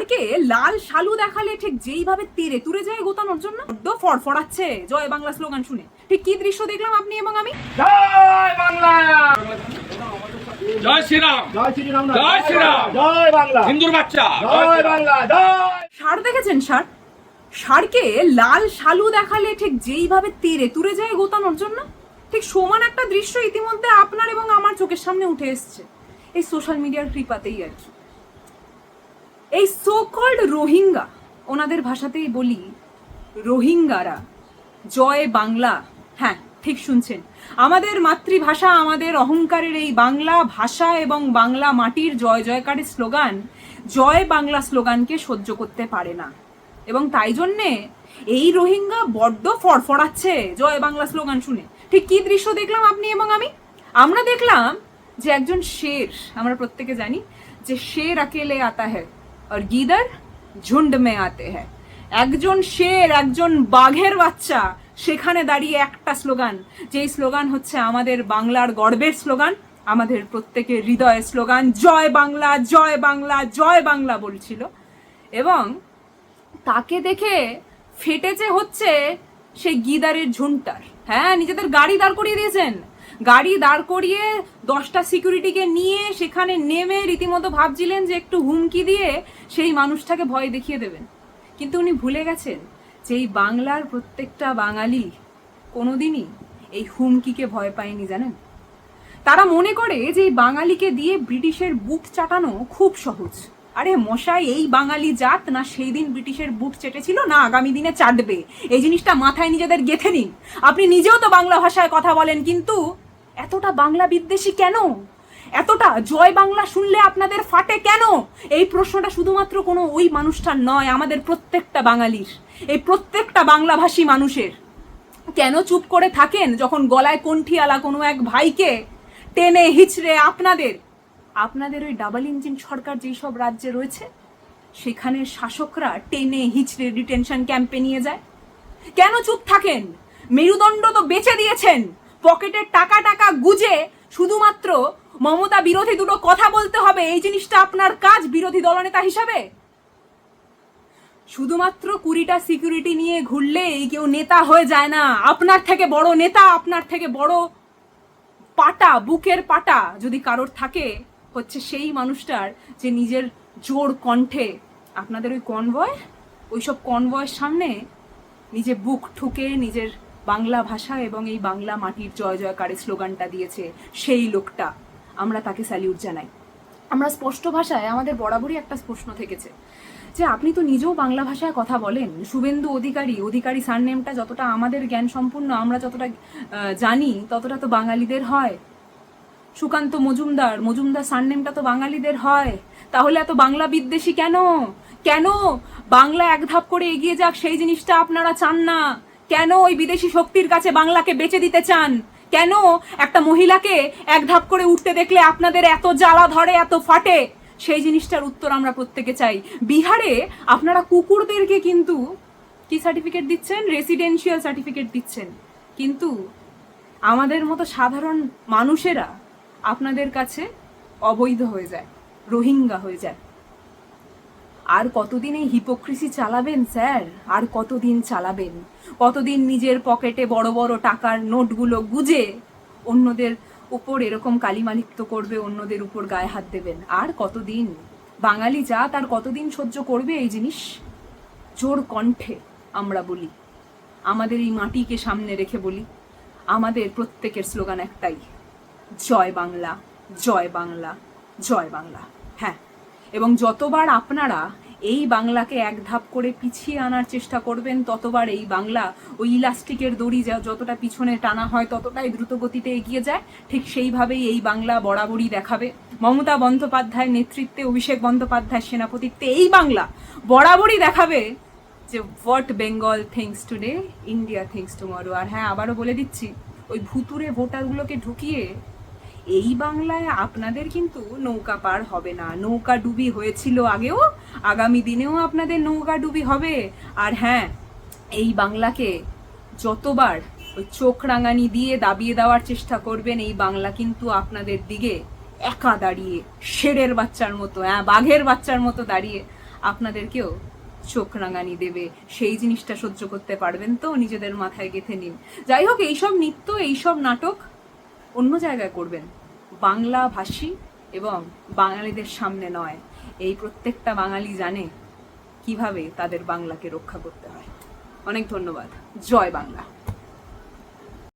ষাঁড়কে লাল শালু দেখালে ঠিক যেইভাবে তেরে তুরে যায় গোতানোর জন্য বড্ড ফড়ফড়াচ্ছে। জয় বাংলা স্লোগান শুনে। ঠিক কি দৃশ্য দেখলাম আপনি এবং আমি? জয় বাংলা! জয় শ্রীরাম! জয় শ্রীরাম জয় শ্রীরাম। জয় বাংলা। হিন্দুর বাচ্চা! জয় বাংলা জয়! ষাঁড় দেখেছেন ষাঁড় ষাঁড়কে লাল শালু দেখালে ঠিক যেইভাবে তেরে তুরে যায় গোতানোর জন্য? ঠিক সমান একটা দৃশ্য ইতিমধ্যে আপনার এবং আমার চোখের সামনে উঠে এসছে। এই সোশ্যাল মিডিয়ার কৃপাতেই আর কি। এই সো কল্ড রোহিঙ্গা, ওনাদের ভাষাতেই বলি রোহিঙ্গারা। জয় বাংলা। হ্যাঁ ঠিক শুনছেন। আমাদের মাতৃভাষা, আমাদের অহংকারের এই বাংলা ভাষা এবং বাংলা মাটির জয় জয়কারের স্লোগান, জয় বাংলা স্লোগানকে সহ্য করতে পারে না। এবং তাই জন্যে এই রোহিঙ্গা বড্ড ফড়ফড়াচ্ছে। জয় বাংলা স্লোগান শুনে। ঠিক কি দৃশ্য দেখলাম আপনি এবং আমি? আমরা দেখলাম যে একজন শের, আমরা প্রত্যেকে জানি, যে শের আকেলে আতা হ্যায়। আর গিদার ঝুন্ড মে আতে হ্যায় একজন শের, একজন বাঘের বাচ্চা, সেখানে দাঁড়িয়ে একটা স্লোগান, যেই স্লোগান হচ্ছে আমাদের বাংলার গর্বের স্লোগান, আমাদের প্রত্যেকের হৃদয়ের স্লোগান, জয় বাংলা জয় বাংলা জয় বাংলা বলছিল। এবং তাকে দেখে ফেটেছে হচ্ছে সেই গিদারের ঝুনটার। হ্যাঁ নিজেদের গাড়ি দাঁড় করিয়ে দিয়েছেন। গাড়ি দাঁড় করিয়ে দশটা সিকিউরিটিকে নিয়ে সেখানে নেমে রীতিমতো ভাবছিলেন যে একটু হুমকি দিয়ে সেই মানুষটাকে ভয় দেখিয়ে দেবেন। কিন্তু উনি ভুলে গেছেন যে এই বাংলার প্রত্যেকটা বাঙালি কোনোদিনই এই হুমকিকে ভয় পায়নি, জানেন? তারা মনে করে যে এই বাঙালিকে দিয়ে ব্রিটিশের বুট চাটানো খুব সহজ। আরে মশাই, এই বাঙালি জাত না সেই দিন ব্রিটিশের বুট চেটেছিল, না আগামী দিনে চাটবে। এই জিনিসটা মাথায় নিজেদের গেথে নিন। আপনি নিজেও তো বাংলা ভাষায় কথা বলেন, কিন্তু এতটা বাংলা বিদ্বেষী কেন? এতটা জয় বাংলা শুনলে আপনাদের ফাটে কেন? এই প্রশ্নটা শুধুমাত্র কোনো ওই মানুষটার নয়, আমাদের প্রত্যেকটা বাঙালির। এই প্রত্যেকটা বাংলাভাষী মানুষের। কেন চুপ করে থাকেন যখন গলায় কণ্ঠিয়ালা কোনো এক ভাইকে টেনে হিচড়ে আপনাদের? আপনাদের ওই ডাবল ইঞ্জিন সরকার যেই সব রাজ্যে রয়েছে সেখানের শাসকরা টেনে হিচড়ে ডিটেনশন ক্যাম্পে নিয়ে যায়। কেন চুপ থাকেন? মেরুদণ্ড তো বেচে দিয়েছেন। পকেটের টাকা টাকা গুজে শুধুমাত্র মমতা বিরোধী দুটো কথা বলতে হবে, এই জিনিসটা আপনার কাজ বিরোধী দলনেতা হিসাবে? শুধুমাত্র কুড়িটা সিকিউরিটি নিয়ে ঘুরলেই কেউ নেতা হয়ে যায় না। আপনার থেকে বড় নেতা, আপনার থেকে বড় পাটা, বুকের পাটা যদি কারোর থাকে, হচ্ছে সেই মানুষটার যে নিজের জোর কণ্ঠে। আপনাদের ওই কনভয় ওইসব কনভয়ের সামনে নিজে বুক ঠুকে নিজের বাংলা ভাষা এবং এই বাংলা মাটির জয় জয়কারের স্লোগানটা দিয়েছে সেই লোকটা। আমরা তাকে স্যালিউট জানাই। আমরা স্পষ্ট ভাষায়, আমাদের বরাবরই একটা প্রশ্ন থেকেছে যে আপনি তো নিজেও বাংলা ভাষায় কথা বলেন। শুভেন্দু অধিকারী অধিকারী সারনেমটা যতটা আমাদের জ্ঞান সম্পূর্ণ আমরা যতটা জানি, ততটা তো বাঙালিদের হয়। সুকান্ত মজুমদার মজুমদার সারনেমটা তো বাঙালিদের হয়। তাহলে এত বাংলা বিদ্বেষী কেন? কেন? বাংলা এক ধাপ করে এগিয়ে যাক, সেই জিনিসটা আপনারা চান না। কেন ওই বিদেশি শক্তির কাছে বাংলাকে বেচে দিতে চান? কেন একটা মহিলাকে এক ধাপ করে উঠতে দেখলে আপনাদের এত জ্বালা ধরে, এত ফাটে? সেই জিনিসটার উত্তর আমরা প্রত্যেকে চাই। বিহারে আপনারা কুকুরদেরকে কিন্তু কি সার্টিফিকেট দিচ্ছেন? রেসিডেন্সিয়াল সার্টিফিকেট দিচ্ছেন। কিন্তু আমাদের মতো সাধারণ মানুষেরা আপনাদের কাছে অবৈধ হয়ে যায়, রোহিঙ্গা হয়ে যায়। আর কতদিন এই হিপোক্রিসি চালাবেন, স্যার? আর কতদিন চালাবেন? কতদিন নিজের পকেটে বড় বড় টাকার নোটগুলো গুজে অন্যদের উপর এরকম কালিমালিপ্ত করবে, অন্যদের উপর গায়ে হাত দেবেন? আর কতদিন? বাঙালি জাত আর কতদিন সহ্য করবে এই জিনিস? জোর কণ্ঠে আমরা বলি। আমাদের এই মাটিকে সামনে রেখে বলি। আমাদের প্রত্যেকের স্লোগান একটাই, জয় বাংলা জয় বাংলা জয় বাংলা। হ্যাঁ। এবং যতবার আপনারা এই বাংলাকে এক ধাপ করে পিছিয়ে আনার চেষ্টা করবেন, ততবার এই বাংলা ওই ইলাস্টিকের দড়ি যা যতটা পিছনে টানা হয়, ততটাই দ্রুত গতিতে এগিয়ে যায়। ঠিক সেইভাবেই এই বাংলা বরাবরই দেখাবে। মমতা বন্দ্যোপাধ্যায়ের নেতৃত্বে, অভিষেক বন্দ্যোপাধ্যায়ের সেনাপতিত্বে এই বাংলা বরাবরই দেখাবে যে what Bengal thinks today India thinks tomorrow আর হ্যাঁ আবারও বলে দিচ্ছি, ওই ভুতুরে ভোটারগুলোকে ঢুকিয়ে এই বাংলায় আপনাদের কিন্তু নৌকা পার হবে না। নৌকা ডুবি হয়েছিল আগেও, আগামী দিনেও আপনাদের নৌকা ডুবি হবে। আর হ্যাঁ এই বাংলাকে যতবার ওই চোখ রাঙানি দিয়ে দাবিয়ে দেওয়ার চেষ্টা করবেন, এই বাংলা কিন্তু আপনাদের দিকে একা দাঁড়িয়ে, শেরের বাচ্চার মতো হ্যাঁ বাঘের বাচ্চার মতো দাঁড়িয়ে আপনাদেরকেও চোখ রাঙানি দেবে। সেই জিনিসটা সহ্য করতে পারবেন তো, নিজেদের মাথায় গেঁথে নিন। যাই হোক, এইসব নৃত্য, এইসব নাটক অন্য জায়গায় করবেন। বাংলা ভাষী এবং বাঙালিদের সামনে নয়। এই প্রত্যেকটা বাঙালি জানে কীভাবে তাদের বাংলাকে রক্ষা করতে হয়। অনেক ধন্যবাদ। জয় বাংলা।